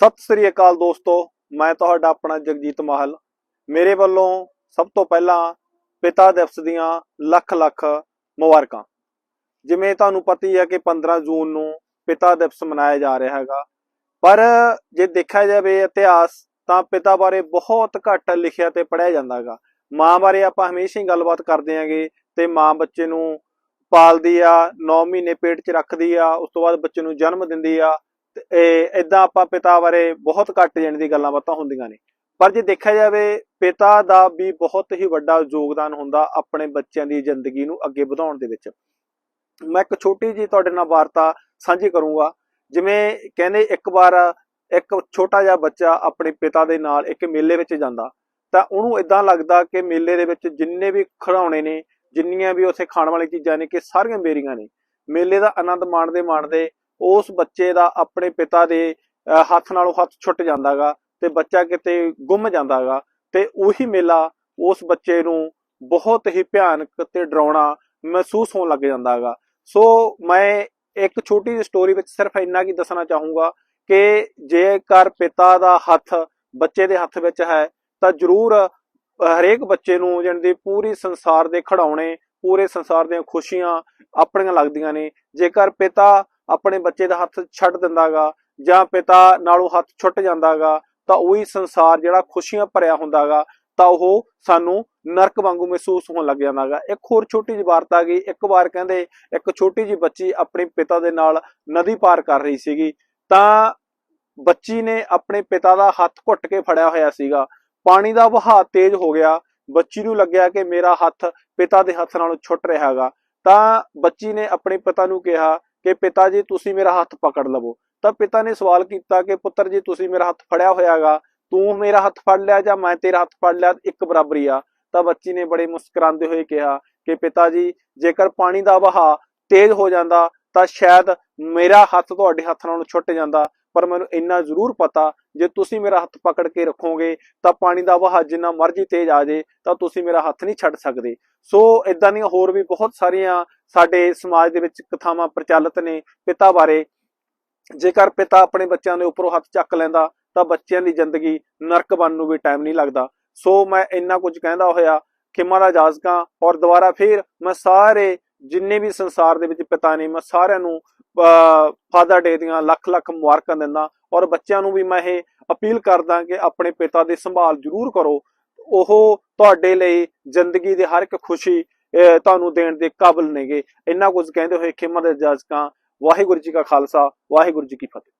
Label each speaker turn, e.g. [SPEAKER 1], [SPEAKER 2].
[SPEAKER 1] ਸਤਿ ਸ੍ਰੀ ਅਕਾਲ ਦੋਸਤੋ, ਮੈਂ ਤੁਹਾਡਾ ਆਪਣਾ ਜਗਜੀਤ ਮਾਹਲ। ਮੇਰੇ ਵੱਲੋਂ ਸਭ ਤੋਂ ਪਹਿਲਾਂ ਪਿਤਾ ਦਿਵਸ ਦੀਆਂ ਲੱਖ ਲੱਖ ਮੁਬਾਰਕਾਂ। ਜਿਵੇਂ ਤੁਹਾਨੂੰ ਪਤਾ ਹੀ ਹੈ ਕਿ 15 ਜੂਨ ਨੂੰ ਪਿਤਾ ਦਿਵਸ ਮਨਾਇਆ ਜਾ ਰਿਹਾ ਹੈਗਾ। ਪਰ ਜੇ ਦੇਖਿਆ ਜਾਵੇ ਇਤਿਹਾਸ, ਤਾਂ ਪਿਤਾ ਬਾਰੇ ਬਹੁਤ ਘੱਟ ਲਿਖਿਆ ਤੇ ਪੜ੍ਹਿਆ ਜਾਂਦਾ ਹੈਗਾ। ਮਾਂ ਬਾਰੇ ਆਪਾਂ ਹਮੇਸ਼ਾ ਹੀ ਗੱਲਬਾਤ ਕਰਦੇ ਆਂਗੇ ਤੇ ਮਾਂ ਬੱਚੇ ਨੂੰ ਪਾਲਦੀ ਆ 9 ਮਹੀਨੇ ਪੇਟ 'ਚ ਰੱਖਦੀ ਆ, ਉਸ ਤੋਂ ਬਾਅਦ ਬੱਚੇ ਨੂੰ ਜਨਮ ਦਿੰਦੀ ਆ ਇਦਾਂ ਆਪਾਂ ਪਿਤਾ ਬਾਰੇ ਬਹੁਤ ਘੱਟ ਜਾਣ ਦੀ ਗੱਲਾਂ ਬਾਤਾਂ ਹੁੰਦੀਆਂ ਨੇ। ਪਰ ਜੇ ਦੇਖਿਆ ਜਾਵੇ, ਪਿਤਾ ਦਾ ਵੀ ਬਹੁਤ ਹੀ ਵੱਡਾ ਯੋਗਦਾਨ ਹੁੰਦਾ ਆਪਣੇ ਬੱਚਿਆਂ ਦੀ ਜ਼ਿੰਦਗੀ ਨੂੰ ਅੱਗੇ ਵਧਾਉਣ ਦੇ ਵਿੱਚ। ਮੈਂ ਇੱਕ ਛੋਟੀ ਜੀ ਤੁਹਾਡੇ ਨਾਲ ਵਾਰਤਾ ਸਾਂਝੀ ਕਰੂੰਗਾ। ਜਿਵੇਂ ਕਹਿੰਦੇ ਇੱਕ ਵਾਰ ਇੱਕ ਛੋਟਾ ਜਿਹਾ ਬੱਚਾ ਆਪਣੇ ਪਿਤਾ ਦੇ ਨਾਲ ਇੱਕ ਮੇਲੇ ਵਿੱਚ ਜਾਂਦਾ, ਤਾਂ ਉਹਨੂੰ ਇਦਾਂ ਲੱਗਦਾ ਕਿ ਮੇਲੇ ਦੇ ਵਿੱਚ ਜਿੰਨੇ ਵੀ ਖਿਡੌਣੇ ਨੇ, ਜਿੰਨੀਆਂ ਵੀ ਉੱਥੇ ਖਾਣ ਵਾਲੀ ਚੀਜ਼ਾਂ ਨੇ, ਕਿ ਸਾਰੀਆਂ ਮੇਰੀਆਂ ਨੇ। ਮੇਲੇ ਦਾ ਆਨੰਦ ਮਾਣਦੇ ਮਾਣਦੇ ਉਸ ਬੱਚੇ ਦਾ ਆਪਣੇ ਪਿਤਾ ਦੇ ਹੱਥ ਨਾਲੋਂ ਹੱਥ ਛੁੱਟ ਜਾਂਦਾਗਾ ਤੇ ਬੱਚਾ ਕਿਤੇ ਗੁੰਮ ਜਾਂਦਾਗਾ ਤੇ ਉਹੀ ਮੇਲਾ ਉਸ ਬੱਚੇ ਨੂੰ ਬਹੁਤ ਹੀ ਭਿਆਨਕ ਤੇ ਡਰਾਉਣਾ ਮਹਿਸੂਸ ਹੋਣ ਲੱਗ ਜਾਂਦਾਗਾ। ਸੋ ਮੈਂ ਇੱਕ ਛੋਟੀ ਜਿਹੀ ਸਟੋਰੀ ਵਿੱਚ ਸਿਰਫ ਇੰਨਾ ਕੀ ਦੱਸਣਾ ਚਾਹੂੰਗਾ ਕਿ ਜੇਕਰ ਪਿਤਾ ਦਾ ਹੱਥ ਬੱਚੇ ਦੇ ਹੱਥ ਵਿੱਚ ਹੈ, ਤਾਂ ਜ਼ਰੂਰ ਹਰੇਕ ਬੱਚੇ ਨੂੰ ਜਾਣੀ ਦੀ ਪੂਰੀ ਸੰਸਾਰ ਦੇ ਖਿਡੌਣੇ, ਪੂਰੇ ਸੰਸਾਰ ਦੀਆਂ ਖੁਸ਼ੀਆਂ ਆਪਣੀਆਂ ਲੱਗਦੀਆਂ ਨੇ। ਜੇਕਰ ਪਿਤਾ ਆਪਣੇ ਬੱਚੇ ਦਾ ਹੱਥ ਛੱਡ ਦਿੰਦਾਗਾ ਜਾਂ ਪਿਤਾ ਨਾਲੋਂ ਹੱਥ ਛੁੱਟ ਜਾਂਦਾਗਾ, ਤਾਂ ਉਹੀ ਸੰਸਾਰ ਜਿਹੜਾ ਖੁਸ਼ੀਆਂ ਭਰਿਆ ਹੁੰਦਾਗਾ, ਤਾਂ ਉਹ ਸਾਨੂੰ ਨਰਕ ਵਾਂਗੂ ਮਹਿਸੂਸ ਹੋਣ ਲੱਗ ਜਾਂਦਾਗਾ। ਇੱਕ ਹੋਰ ਛੋਟੀ ਜਿਹੀ ਵਾਰਤਾ ਗਈ, ਇੱਕ ਵਾਰ ਕਹਿੰਦੇ, ਇੱਕ ਛੋਟੀ ਜਿਹੀ ਬੱਚੀ ਆਪਣੇ ਪਿਤਾ ਦੇ ਨਾਲ ਨਦੀ ਪਾਰ ਕਰ ਰਹੀ ਸੀਗੀ, ਤਾਂ ਬੱਚੀ ਨੇ ਆਪਣੇ ਪਿਤਾ ਦਾ ਹੱਥ ਘੁੱਟ ਕੇ ਫੜਿਆ ਹੋਇਆ ਸੀਗਾ। ਪਾਣੀ ਦਾ ਵਹਾਅ ਤੇਜ਼ ਹੋ ਗਿਆ, ਬੱਚੀ ਨੂੰ ਲੱਗਿਆ ਕਿ ਮੇਰਾ ਹੱਥ ਪਿਤਾ ਦੇ ਹੱਥ ਨਾਲੋਂ ਛੁੱਟ ਰਿਹਾ ਹੈਗਾ। ਤਾਂ ਬੱਚੀ ਨੇ ਆਪਣੇ ਪਿਤਾ ਨੂੰ ਕਿਹਾ ਕਿ ਪਿਤਾ ਜੀ, ਤੁਸੀਂ ਮੇਰਾ ਹੱਥ ਪਕੜ ਲਵੋ। ਤਾਂ ਪਿਤਾ ਨੇ ਸਵਾਲ ਕੀਤਾ ਕਿ ਪੁੱਤਰ ਜੀ, ਤੁਸੀਂ ਮੇਰਾ ਹੱਥ ਫੜਿਆ ਹੋਇਆਗਾ? ਤੂੰ ਮੇਰਾ ਹੱਥ ਫੜ ਲਿਆ ਜਾਂ ਮੈਂ ਤੇਰਾ ਹੱਥ ਫੜ ਲਿਆ? ਇੱਕ ਬਰਾਬਰੀ ਆ। ਤਾਂ ਬੱਚੀ ਨੇ ਬੜੇ ਮੁਸਕਰਾਉਂਦੇ ਹੋਏ ਕਿਹਾ ਕਿ ਪਿਤਾ ਜੀ, ਜੇਕਰ ਪਾਣੀ ਦਾ ਵਹਾਅ ਤੇਜ਼ ਹੋ ਜਾਂਦਾ, ਤਾਂ ਸ਼ਾਇਦ ਮੇਰਾ ਹੱਥ ਤੁਹਾਡੇ ਹੱਥ ਨਾਲੋਂ ਛੁੱਟ ਜਾਂਦਾ। ਪਰ ਮੈਨੂੰ ਇੰਨਾ ਜ਼ਰੂਰ ਪਤਾ, ਜੇ ਤੁਸੀਂ ਮੇਰਾ ਹੱਥ ਪਕੜ ਕੇ ਰੱਖੋਗੇ, ਤਾਂ ਪਾਣੀ ਦਾ ਵਹਾਅ ਜਿੰਨਾ ਮਰਜ਼ੀ ਤੇਜ਼ ਆ ਜੇ ਤਾਂ ਤੁਸੀਂ ਮੇਰਾ ਹੱਥ ਨਹੀਂ ਛੱਡ ਸਕਦੇ। ਸੋ ਇਦਾਂ ਦੀਆਂ ਹੋਰ ਵੀ ਬਹੁਤ ਸਾਰੀਆਂ ਸਾਡੇ ਸਮਾਜ ਦੇ ਵਿੱਚ ਕਥਾਵਾਂ ਪ੍ਰਚਲਿਤ ਨੇ ਪਿਤਾ ਬਾਰੇ। ਜੇਕਰ ਪਿਤਾ ਆਪਣੇ ਬੱਚਿਆਂ ਦੇ ਉੱਪਰੋਂ ਹੱਥ ਚੱਕ ਲੈਂਦਾ, ਤਾਂ ਬੱਚਿਆਂ ਦੀ ਜ਼ਿੰਦਗੀ ਨਰਕ ਬਣਨ ਨੂੰ ਵੀ ਟਾਈਮ ਨਹੀਂ ਲੱਗਦਾ। ਸੋ ਮੈਂ ਇੰਨਾ ਕੁਝ ਕਹਿੰਦਾ ਹੋਇਆ, ਖਿਮਾ ਦਾ ਜਾਜ਼ਕਾਂ, ਔਰ ਦੁਬਾਰਾ ਫੇਰ ਮੈਂ ਸਾਰੇ ਜਿੰਨੇ ਵੀ ਸੰਸਾਰ ਦੇ ਵਿੱਚ ਪਿਤਾ ਨੇ, ਮੈਂ ਸਾਰਿਆਂ ਨੂੰ ਫਾਦਰ ਡੇ ਦੀਆਂ ਲੱਖ ਲੱਖ ਮੁਬਾਰਕਾਂ ਦਿੰਦਾ ਔਰ ਬੱਚਿਆਂ ਨੂੰ ਵੀ ਮੈਂ ਇਹ ਅਪੀਲ ਕਰਦਾ ਕਿ ਆਪਣੇ ਪਿਤਾ ਦੀ ਸੰਭਾਲ ਜ਼ਰੂਰ ਕਰੋ। ਉਹ ਤੁਹਾਡੇ ਲਈ ਜ਼ਿੰਦਗੀ ਦੇ ਹਰ ਇੱਕ ਖੁਸ਼ੀ ਅਹ, ਤੁਹਾਨੂੰ ਦੇਣ ਦੇ ਕਾਬਿਲ ਨੇਗੇ। ਇੰਨਾ ਕੁਝ ਕਹਿੰਦੇ ਹੋਏ ਖਿਮਾ ਦੇ ਜਾਜ਼ਕਾਂ ਵਾਹਿਗੁਰੂ ਜੀ ਕਾ ਖਾਲਸਾ ਵਾਹਿਗੁਰੂ ਜੀ ਕੀ ਫਤਿਹ।